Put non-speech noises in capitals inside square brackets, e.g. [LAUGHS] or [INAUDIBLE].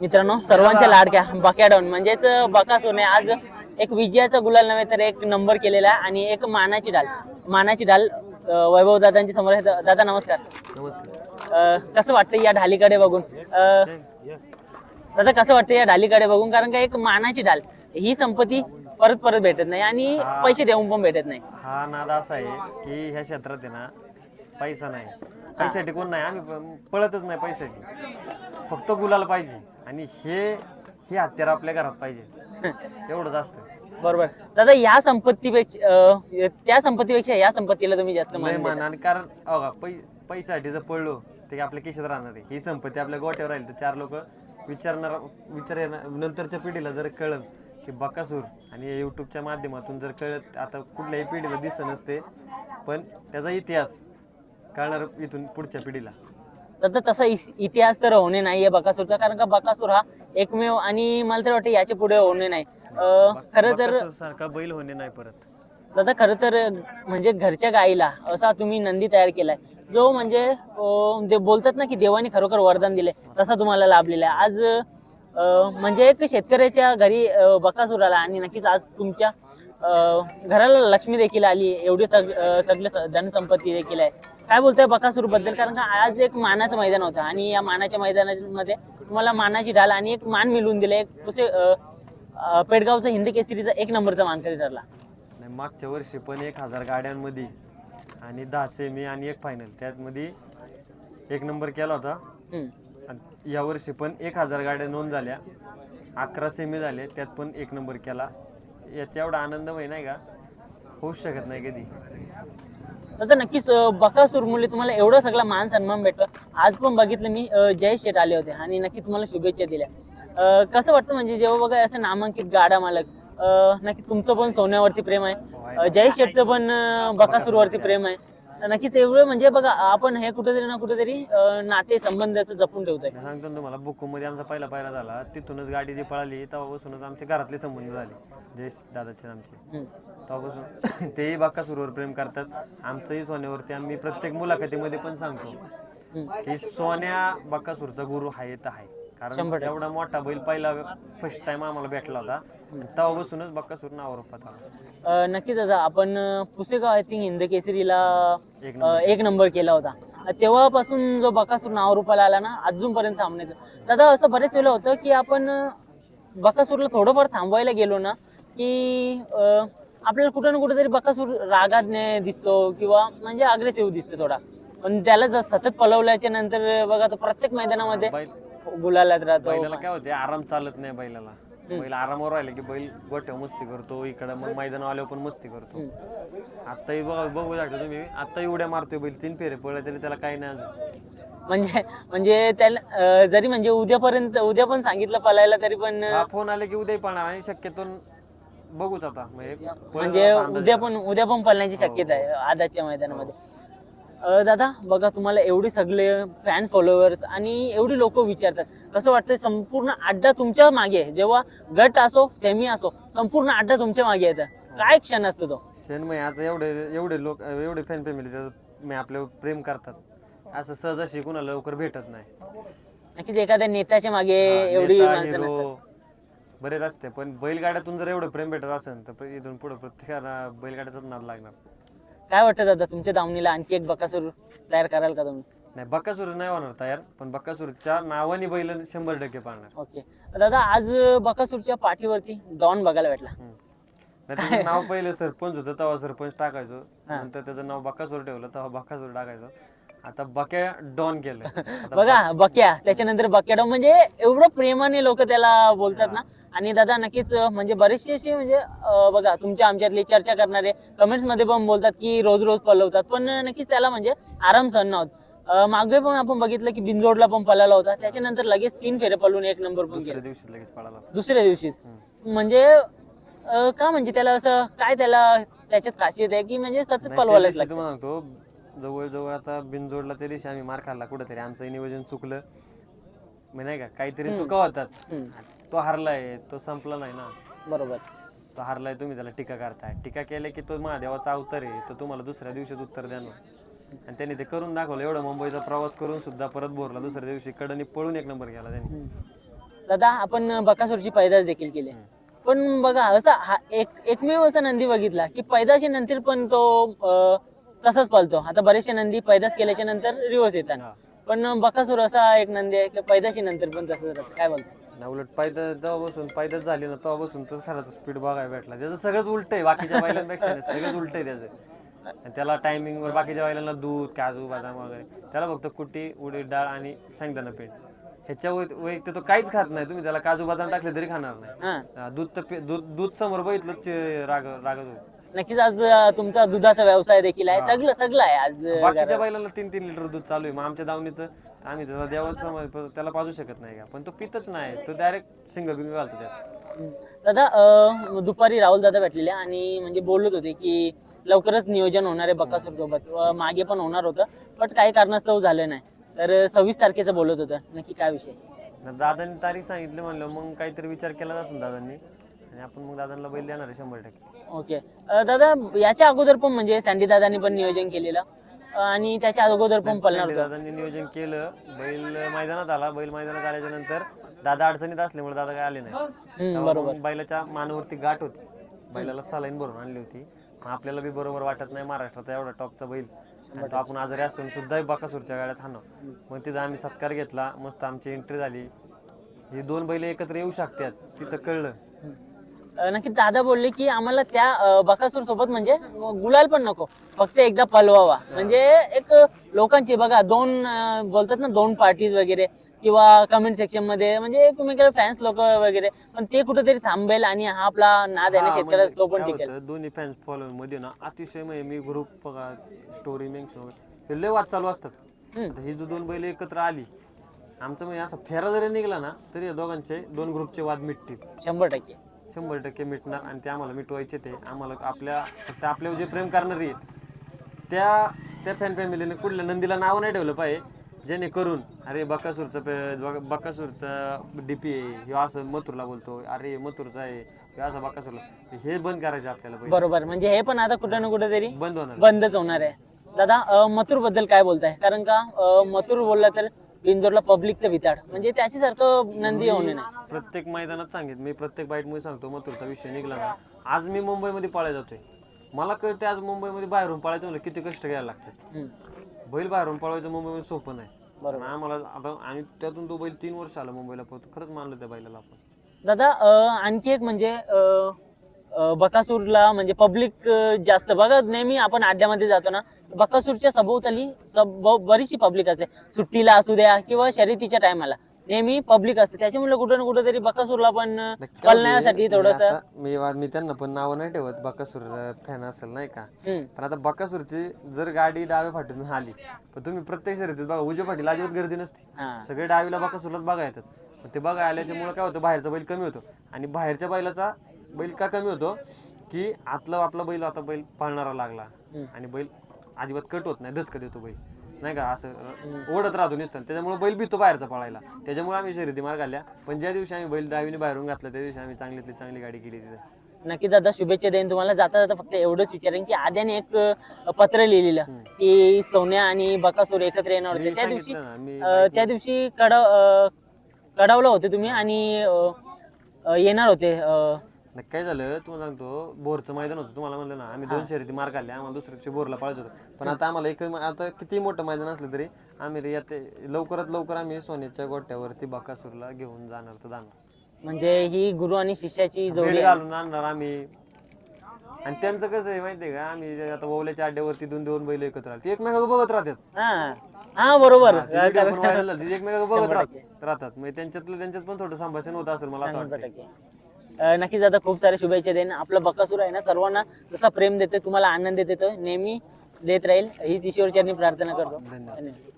मित्रांनो सर्वांच्या लाडक्या बकॅडॉन म्हणजेच बकासूरने आज एक विजयाचा गुलाल नव्हे तर एक नंबर केलेला आहे आणि एक मानाची डाल. मानाची डाल वैभव दादांच्या समोर आहे. दादा नमस्कार. नमस्कार अं, कसं वाटतं या ढालीकडे बघून? अं, दादा कसं वाटतं या ढालीकडे बघून? कारण का एक मानाची डाल. ही संपत्ती परत परत भेटत नाही आणि पैसे देऊन पण भेटत नाही. हा नाद असा आहे की ह्या क्षेत्रात आहे ना पैसा नाही. पैशासाठी कोण नाही आम्ही प- पळतच नाही पैशासाठी फक्त गुलाल पाहिजे. आणि हे हे हत्यार आपल्या घरात पाहिजे. एवढंच असतं. बरोबर. दादा या संपत्तीपेक्षा अं, त्या संपत्तीपेक्षा या संपत्तीला तुम्ही जास्त लय मान आणि कारण अहो पै पैशासाठी जर पडलो ते आपल्या खिशात राहणार आहे. ही संपत्ती आपल्या गोट्यावर राहील तर चार लोक विचारणार विचार येणार- नंतरच्या पिढीला जर कळलं की बकासूर आणि या युट्यूबच्या माध्यमातून जर कळत आता कुठल्याही पिढीला दिसत नसते पण त्याचा इतिहास कळणार इथून पुढच्या पिढीला. दादा तसा इतिहास तर होणे नाहीये बकासूरचा कारण का बकासूर हा एकमेव आणि मला तर वाटतं याच्यापुढे होणे नाही. खरं तर सारखा बैल होणे नाही परत. दादा खरं तर म्हणजे घरच्या गाईला असा तुम्ही नंदी तयार केलाय जो म्हणजे ते बोलतात ना की देवाने खरोखर वरदान दिले तसा तुम्हाला लाभलेला आहे आज म्हणजे एक शेतकऱ्याच्या घरी बकासूर आला आणि नक्कीच आज तुमच्या घराला लक्ष्मी देखील आली एवढी सग सगळे धनसंपत्ती देखील आहे. काय बोलतोय बकासूरबद्दल? कारण का आज एक मानाचं मैदान होतं आणि या मानाच्या मैदानामध्ये तुम्हाला मानाची ढाल आणि एक मान मिळवून दिले. एक कुसे पेडगावचा हिंदी केसरीचा एक नंबरचा मानकरी ठरला? नाही मागच्या वर्षी पण एक हजार गाड्यांमध्ये आणि दहा सेमी आणि एक फायनल त्यामध्ये एक नंबर केला होता. आणि या वर्षी पण एक हजार गाड्या नोंद झाल्या. अकरा सेमी झाले त्यात पण एक नंबर केला. याचा एवढा आनंदमय नाही का? होऊच शकत नाही कधी. आता नक्कीच बकासूर मुले तुम्हाला एवढं सगळं मान सन्मान भेटतो आज पण बघितलं मी जय शेठ आले होते आणि नक्की तुम्हाला शुभेच्छा दिल्या. कसं वाटतं म्हणजे जेव्हा बघा असं नामांकित गाडा मालक नक्की तुमचं पण सोन्यावरती प्रेम आहे. जय शेठचं पण अं, बकासूरवरती प्रेम आहे. नक्कीच एवढं म्हणजे बघा आपण हे कुठेतरी ना कुठेतरी नाते संबंध असं जपून ठेवतोय. सांगतो ना तुम्हाला बुक्कोमध्ये आमचा पहिला पहिला झाला तिथूनच गाडी जी पळाली तेव्हापासूनच आमचे घरातले संबंध झाले जय दादाचे आमचे. तेव्हापासून [COUGHS] तेही बाकासूरवर प्रेम करतात. आमचंही सोन्यावरती आम्ही प्रत्येक मुलाखतीमध्ये पण सांगतो की सोन्या बाकासूरचा गुरु आहे तर आहे कारण एवढा मोठा बैल पहिला फर्स्ट टाइम आम्हाला भेटला होता. आणि तेव्हापासूनच बाकासूर नावावर आला अं, नक्की दादा आपण अं, पुसेगाव आय थिंक हिंद केसरीला एक अं, एक नंबर केला होता. अं, तेव्हापासून जो बकासूर नाव रूपाला आला ना अजूनपर्यंत थांबण्याचं. दादा असं बरेच वेळा होतं की आपण अं, बकासूरला थोडंफार थांबवायला गेलो ना की अं, आपल्याला कुठं ना कुठेतरी बकासूर रागाने दिसतो किंवा म्हणजे अग्रेसिव्ह दिसतो थोडा. पण त्याला जर सतत पलवल्याच्या नंतर बघा तर प्रत्येक मैदानामध्ये गुलालात राहतो. बैलाला काय होते आराम चालत नाही बैलाला. बैल आरामावर राहिले की बैल गोठ्यावर मस्ती करतो इकडे मग मैदान आल्यावर पण मस्ती करतो. आताही बघा बघू शकता तुम्ही. आताही उड्या मारतोय बैल तीन फेरे पळले तरी त्याला काही नाही अजून. म्हणजे म्हणजे त्याला अं, जरी म्हणजे उद्यापर्यंत उद्या पण सांगितलं पलायला तरी पण हा फोन आले की उद्याही पळणार आणि शक्यतो बघूच आता. म्हणजे पळेल म्हणजे अंदाज. उद्या पण उद्या पण पळण्याची शक्यता आहे आदाच्या मैदानामध्ये. दादा बघा तुम्हाला एवढे सगळे फॅन फॉलोअर्स आणि एवढी लोक विचारतात. कसं वाटतं संपूर्ण अड्डा तुमच्या मागे आहे. जेव्हा गट असो सेमी असो संपूर्ण अड्डा तुमच्या मागे येतं काय क्षण असतो तो? क्षणमय आता एवढे एवढे लोक एवढे फॅन फॅमिली मी आपल्यावर प्रेम करतात. असं सहज अशी कुणाला लवकर भेटत नाही. नक्कीच एखाद्या नेत्याच्या मागे एवढी माणसं नसतात. बरेच असते पण बैलगाड्यातून जर एवढं प्रेम भेटत असेल तर इथून पुढे प्रत्येकाला बैलगाड्याचाच नाद लागणार. काय वाटतं दादा तुमच्या दावणीला आणखी एक बकासूर तयार कराल का तुम्ही? नाही बक्कासूर नाही होणार तयार पण बक्कासूरच्या नावाने बैल शंभर टक्के पाळणार. ओके. दादा आज बकासूरच्या पाठीवरती डॉन बघायला भेटला. हम्म. नाही त्याचं नाव पहिलं सरपंच होतं तेव्हा सरपंच टाकायचो. नंतर त्याचं नाव बक्कासूर ठेवलं तेव्हा बक्कासूर टाकायचो. आता बक्या डॉन केलं [LAUGHS] बघा बक्या. त्याच्यानंतर बक्या डॉन म्हणजे एवढं प्रेमाने लोक त्याला बोलतात ना. आणि दादा नक्कीच म्हणजे बरेचसे असे म्हणजे बघा तुमच्या आमच्यातली चर्चा करणारे कमेंट्समध्ये पण बोलतात की रोज रोज पलवतात. पण नक्कीच त्याला म्हणजे आराम सहन नव्हत मागे पण आपण बघितलं की बिनजोडला पण पळाला होता. त्याच्यानंतर लगेच तीन फेरे पळून एक नंबर पण दुसऱ्या दिवशी लगेच पळाला दुसऱ्या दिवशीच. म्हणजे का म्हणजे त्याला असं काय त्याला त्याच्यात खासियत आहे की म्हणजे सतत लागतं? सांगतो जवळजवळ आता बिनजोडला दिवशी आम्ही मार खाल्ला कुठेतरी. आमचं नियोजन चुकलं. मग नाही का काहीतरी चुका होतात. तो हारलाय तो संपला नाही ना. बरोबर. तो हारलाय तुम्ही त्याला टीका करताय. टीका केले की तो महादेवाचा अवतार आहे तो तुम्हाला दुसऱ्या दिवशीच उत्तर देणार. आणि त्यांनी ते करून दाखवलं. एवढं मुंबईचा प्रवास करून सुद्धा परत बोरला दुसऱ्या दिवशी कडनी पळून एक नंबर केला त्यांनी. दादा आपण बकासूरची पैदास देखील केली. पण बघा असा हा एक एकमेव असा नंदी बघितला की पैदाशी नंतर पण तो तसाच पळतो आता बरेचसे नंदी पैदास केल्याच्यानंतर रिवर्स येतात. पण बकासूर असा एक नंदी आहे की पैदाशी नंतर पण तसंच राहतं. काय बोलतो? ना उलट पायदा जेव्हापासून पायदाच झाली ना तेव्हापासून तर खरंच स्पीड बघायला भेटला. त्याचं सगळंच उलट आहे बाकीच्या बैलांपेक्षा नाही, सगळंच उलट आहे त्याचं. आणि त्याला टायमिंग वर बाकीच्या बैलांना दूध काजू बदाम वगैरे त्याला फक्त कुट्टी उडीद डाळ आणि शेंगदाणा पीठ. ह्याच्या वै- वैयक्तिक तो काहीच खात नाही तुम्ही. त्याला काजू बदाम टाकले तरी खाणार नाही. हा. हा, दूध तर पे- दूध दूध समोर बघितलं राग रागत होईल. नक्कीच आज तुमचा दुधाचा व्यवसाय देखील आहे. सगळं सगळं आहे आज बाकीच्या बैलांना तीन तीन लिटर दूध चालू आहे. मग आमच्या दावणीचं आम्ही त्याला देवा समज त्याला पाजू शकत नाही का? पण तो पितच नाही. तो डायरेक्ट शिंग बिंग घालतो त्यात. दादा दुपारी राहुल दादा भेटलेले आणि म्हणजे बोलत होते की लवकरच नियोजन होणार आहे बकासूर सोबत मागे पण होणार होतं बट काही कारणास्तव झालं नाही. तर सव्वीस तारखेचं बोलत होतं. नक्की काय विषय? दादांनी तारीख सांगितली म्हणलं मग काहीतरी विचार केलाच असेल दादांनी. आणि आपण मग दादांना बैल देणार आहे शंभर टक्के. ओके. अं, दादा याच्या अगोदर पण म्हणजे सँडी दादांनी पण नियोजन केलेलं. अं, आणि त्याच्या अगोदर पण पळणार होतं. दादांनी नियोजन केलं. बैल मैदानात आला. बैल मैदानात आल्याच्यानंतर दादा अडचणीत असल्यामुळे दादा काय आले नाही. हम्म, तेव्हा बरोबर. मग बैलाच्या मानावरती गाठ होती. बैलाला सलाईन भरून आणली होती. मग आपल्याला बी बरोबर वाटत नाही महाराष्ट्रात एवढा टॉपचा बैल. आणि तो आपण आजारी असून सुद्धा बाकासूरच्या गाड्यात हाणं मग तिथं आम्ही सत्कार घेतला. मस्त आमची एंट्री झाली. ही दोन बैल एकत्र येऊ शकतात तिथं कळलं. नक्की दादा बोलले की आम्हाला त्या बकासूर सोबत म्हणजे गुलाल पण नको. फक्त एकदा पलवावा. म्हणजे एक लोकांची बघा दोन बोलतात ना दोन पार्टीज वगैरे किंवा कमेंट सेक्शनमध्ये म्हणजे एकमेकाला फॅन्स लोक वगैरे पण ते कुठेतरी थांबेल आणि हा आपला नाद आहे ना म्हणजे तो पण टिकेल. दोन्ही फॅन्स फॉलोअरमध्ये ना अतिशय म्हणजे मी ग्रुप बघा स्टोरी मेन्शन हे लय वाद चालू असतात. ही जो दोन बैल एकत्र आली आमचं म्हणजे असं फेरा जरी निघला ना तरी या दोघांचे दोन ग्रुपचे वाद मिटतील. शंभर टक्के. शंभर टक्के मिटणार आणि ते आम्हाला मिटवायचे ते. आम्हाला आपल्या फक्त आपल्यावर जे प्रेम करणारे आहेत त्या त्या फॅन फॅमिलीने कुठल्या नंदीला नाव नाही ठेवलं पाहिजे. जेणेकरून अरे बकासूरचं पे- बक- बकासूरचा डीपी आहे ह्यो असं मथुरला बोलतो अरे मथुरचा आहे ह्यो असं बकासूरला. हे बंद करायचं आपल्याला पहिले. बरोबर. म्हणजे हे पण आता कुठं ना कुठं तरी बंद होणार. बंदच होणार आहे. दादा मथुरबद्दल काय बोलताय? कारण का मथुर बोलला तर बिंजोरला पब्लिकचं विताड. म्हणजे त्याच्यासारखं नंदी होणे नाही. प्रत्येक मैदानात सांगित मी प्रत्येक बाईटमध्ये सांगतो मथुरचा विषय निघला ना आज मी मुंबईमध्ये पळायला जातोय. मला कळते आज मुंबईमध्ये बाहेरून पळायचं म्हणलं किती कष्ट घ्यायला लागतात. हम्म. बैल बाहेरून पळवायचं मुंबईमध्ये सोपं नाही. बरोबर. आम्हाला आता आणि त्यातून तो बैल तीन वर्ष आला मुंबईला पळतो. खरंच मानलं त्या बैलाला आपण. दादा अं, आणखी एक म्हणजे अं, बकासूरला म्हणजे पब्लिक जास्त. बघा नेहमी आपण अड्ड्यामध्ये जातो ना बकासूरच्या सभोवताली सब बरीचशी पब्लिक असते. सुट्टीला असू द्या किंवा शर्यतीच्या टायमाला नेहमी पब्लिक असते. त्याच्यामुळे कुठं ना कुठं तरी बकासूरला पण अं, पळण्यासाठी थोडस. मी मी त्यांना पण नावं नाही ठेवत. बकासूर फॅन असेल नाही का? पण आता बकासूरची जर गाडी डाव्या फाटीतून आली पण तुम्ही प्रत्येक शर्यतीत बघा उजव्या फाटीला अजिबात गर्दी नसते. सगळे डावीला बकासूरलाच बघा येतात. ते बघा आल्याच्यामुळे काय होतं? बाहेरचा बैल कमी होतो. आणि बाहेरच्या बैलाचा बैल का कमी होतो की आतला आपला बैल आता बैल पाळणारा लागला आणि बैल अजिबात कट होत नाही दसकत देतो बैल. नाही का? असं ओढत राहतो नुसतं. त्याच्यामुळे बैल भीतो बाहेरचा पळायला. त्याच्यामुळे आम्ही शर्यती मार्ग आल्या पण ज्या दिवशी आम्ही बैल डावीने बाहेरून घातला त्या दिवशी आम्ही चांगलीतली चांगली गाडी केली तिथे. नक्की दादा शुभेच्छा देईन तुम्हाला. जाता जाता फक्त एवढंच विचारेन की आद्याने एक पत्र लिहिलेलं की सोन्या आणि बकासूर एकत्र येणार होते. त्या दिवशी त्या दिवशी कडाव कडावला होते तुम्ही आणि येणार होते नक्की काय झालं तुम्हाला सांगतो बोरचं मैदान होतं तुम्हाला म्हणलं ना आम्ही दोन शर्यती मार काढल्या आम्हाला दुसऱ्या दिवशी बोरला पळायचं होतं. पण आता आम्हाला एक आता किती मोठं मैदान असलं तरी आम्ही रे यात लवकरात लवकर आम्ही सोन्याच्या गोट्यावरती बकासूरला घेऊन जाणार तर जाणार. म्हणजे ही गुरु आणि शिष्याची जोडी घालून आणणार आम्ही. आणि त्यांचं कसं आहे माहितीये का आम्ही आता ओवल्याच्या अड्ड्यावरती दोन दोन बैल एकत्र आले ते एकमेकाला बघत राहतात. हा. हा बरोबर. ती video पण व्हायरल झाली एकमेकाला बघत राहत- राहतात. म्हणजे त्यांच्यातलं त्यांच्यात पण थोडं संभाषण होत असेल मला असं वाटतं टक्के. नक्कीच आता खूप साऱ्या शुभेच्छा देईन. आपला बकासूर आहे ना सर्वांना जसा प्रेम देते तुम्हाला आनंद देतो नेहमी देत राहील. हीच ईश्वरचरणी प्रार्थना करतो. धन्यवाद.